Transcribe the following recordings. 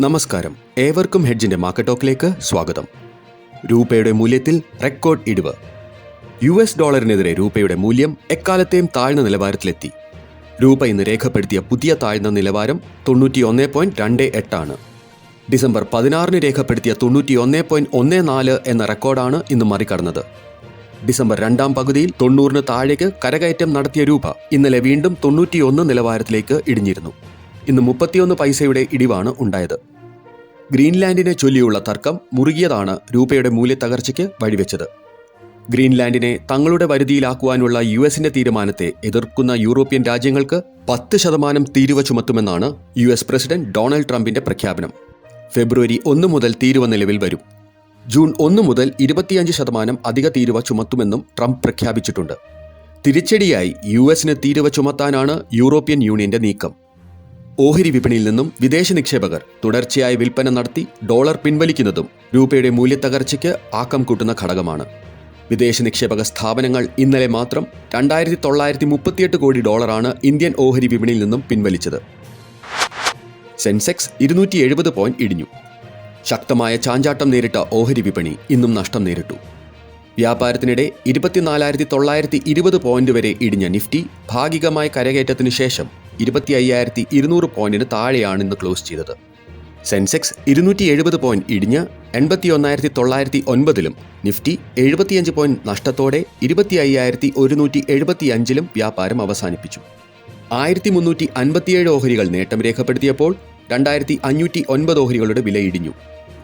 നമസ്കാരം. ഏവർക്കും ഹെഡ്ജിന്റെ മാർക്കറ്റ് ടോക്കിലേക്ക് സ്വാഗതം. രൂപയുടെ മൂല്യത്തിൽ റെക്കോർഡ് ഇടിവ്. യു എസ് ഡോളറിനെതിരെ രൂപയുടെ മൂല്യം എക്കാലത്തെയും താഴ്ന്ന നിലവാരത്തിലെത്തി. രൂപ ഇന്ന് രേഖപ്പെടുത്തിയ പുതിയ താഴ്ന്ന നിലവാരം തൊണ്ണൂറ്റി ഒന്ന് പോയിന്റ് രണ്ട് എട്ടാണ് ഡിസംബർ പതിനാറിന് രേഖപ്പെടുത്തിയ തൊണ്ണൂറ്റി ഒന്ന് പോയിന്റ് ഒന്ന് നാല് എന്ന റെക്കോർഡാണ് ഇന്ന് മറികടന്നത്. ഡിസംബർ രണ്ടാം പകുതിയിൽ തൊണ്ണൂറിന് താഴേക്ക് കരകയറ്റം നടത്തിയ രൂപ ഇന്നലെ വീണ്ടും തൊണ്ണൂറ്റിയൊന്ന് നിലവാരത്തിലേക്ക് ഇടിഞ്ഞിരുന്നു. ഇന്ന് മുപ്പത്തിയൊന്ന് പൈസയുടെ ഇടിവാണ് ഉണ്ടായത്. ഗ്രീൻലാൻഡിനെ ചൊല്ലിയുള്ള തർക്കം മുറുകിയതാണ് രൂപയുടെ മൂല്യത്തകർച്ചയ്ക്ക് വഴിവെച്ചത്. ഗ്രീൻലാൻഡിനെ തങ്ങളുടെ വരുതിയിലാക്കുവാനുള്ള യു എസിന്റെ തീരുമാനത്തെ എതിർക്കുന്ന യൂറോപ്യൻ രാജ്യങ്ങൾക്ക് പത്ത് ശതമാനം തീരുവ ചുമത്തുമെന്നാണ് യു എസ് പ്രസിഡന്റ് ഡൊണാൾഡ് ട്രംപിന്റെ പ്രഖ്യാപനം. ഫെബ്രുവരി ഒന്ന് മുതൽ തീരുവ നിലവിൽ വരും. ജൂൺ ഒന്ന് മുതൽ ഇരുപത്തിയഞ്ച് ശതമാനം അധിക തീരുവ ചുമത്തുമെന്നും ട്രംപ് പ്രഖ്യാപിച്ചിട്ടുണ്ട്. തിരിച്ചടിയായി യു എസിന് തീരുവ ചുമത്താനാണ് യൂറോപ്യൻ യൂണിയന്റെ നീക്കം. ഓഹരി വിപണിയിൽ നിന്നും വിദേശ നിക്ഷേപകർ തുടർച്ചയായി വിൽപ്പന നടത്തി ഡോളർ പിൻവലിക്കുന്നതും രൂപയുടെ മൂല്യത്തകർച്ചയ്ക്ക് ആക്കം കൂട്ടുന്ന ഘടകമാണ്. വിദേശ നിക്ഷേപക സ്ഥാപനങ്ങൾ ഇന്നലെ മാത്രം രണ്ടായിരത്തി തൊള്ളായിരത്തി മുപ്പത്തിയെട്ട് കോടി ഡോളറാണ് ഇന്ത്യൻ ഓഹരി വിപണിയിൽ നിന്നും പിൻവലിച്ചത്. സെൻസെക്സ് ഇരുന്നൂറ്റി എഴുപത് പോയിന്റ് ഇടിഞ്ഞു. ശക്തമായ ചാഞ്ചാട്ടം നേരിട്ട ഓഹരി വിപണി ഇന്നും നഷ്ടം നേരിട്ടു. വ്യാപാരത്തിനിടെ ഇരുപത്തിനാലായിരത്തി തൊള്ളായിരത്തി ഇരുപത് പോയിന്റ് വരെ ഇടിഞ്ഞ നിഫ്റ്റി ഭാഗികമായ കരകയറ്റത്തിനു ശേഷം ഇരുപത്തി അയ്യായിരത്തി ഇരുന്നൂറ് പോയിന്റിന് താഴെയാണ് ഇന്ന് ക്ലോസ് ചെയ്തത്. സെൻസെക്സ് ഇരുന്നൂറ്റി എഴുപത് പോയിന്റ് ഇടിഞ്ഞ് എൺപത്തി ഒന്നായിരത്തി തൊള്ളായിരത്തി ഒൻപതിലും നിഫ്റ്റി എഴുപത്തിയഞ്ച് പോയിന്റ് നഷ്ടത്തോടെ ഇരുപത്തി അയ്യായിരത്തി ഒരുന്നൂറ്റി എഴുപത്തി അഞ്ചിലും വ്യാപാരം അവസാനിപ്പിച്ചു. ആയിരത്തി മുന്നൂറ്റി അൻപത്തിയേഴ് ഓഹരികൾ നേട്ടം രേഖപ്പെടുത്തിയപ്പോൾ രണ്ടായിരത്തി അഞ്ഞൂറ്റി ഒൻപത് ഓഹരികളുടെ വില ഇടിഞ്ഞു.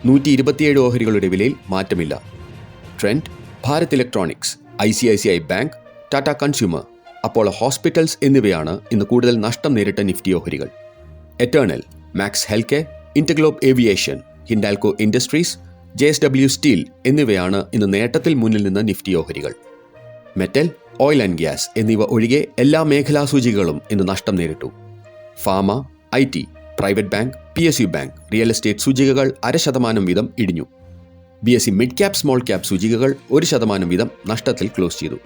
നൂറ്റി ഇരുപത്തിയേഴ് ഓഹരികളുടെ വിലയിൽ മാറ്റമില്ല. Trent Bharat Electronics I C I C I Bank Tata Consumer Apollo Hospitals എന്നിവയാണ് ഇന്ന് കൂടുതൽ നഷ്ടം നേരിട്ട നിഫ്റ്റി ഓഹരികൾ. Eternal Max Health Care InterGlobe Aviation Hindalco Industries J S W Steel എന്നിവയാണ് ഇന്ന് നേട്ടത്തിൽ മുന്നിൽ നിന്ന് നിഫ്റ്റി ഓഹരികൾ. മെറ്റൽ ഓയിൽ ആൻഡ് ഗ്യാസ് എന്നിവ ഒഴികെ എല്ലാ മേഖലാ സൂചികകളും ഇന്ന് നഷ്ടം നേരിട്ടു. Pharma I T private bank P S U bank real estate സൂചികകൾ അര ശതമാനം വീതം ഇടിഞ്ഞു. B S C mid cap small cap സൂചികകൾ ഒരു ശതമാനം വീതം നഷ്ടത്തിൽ ക്ലോസ് ചെയ്തു.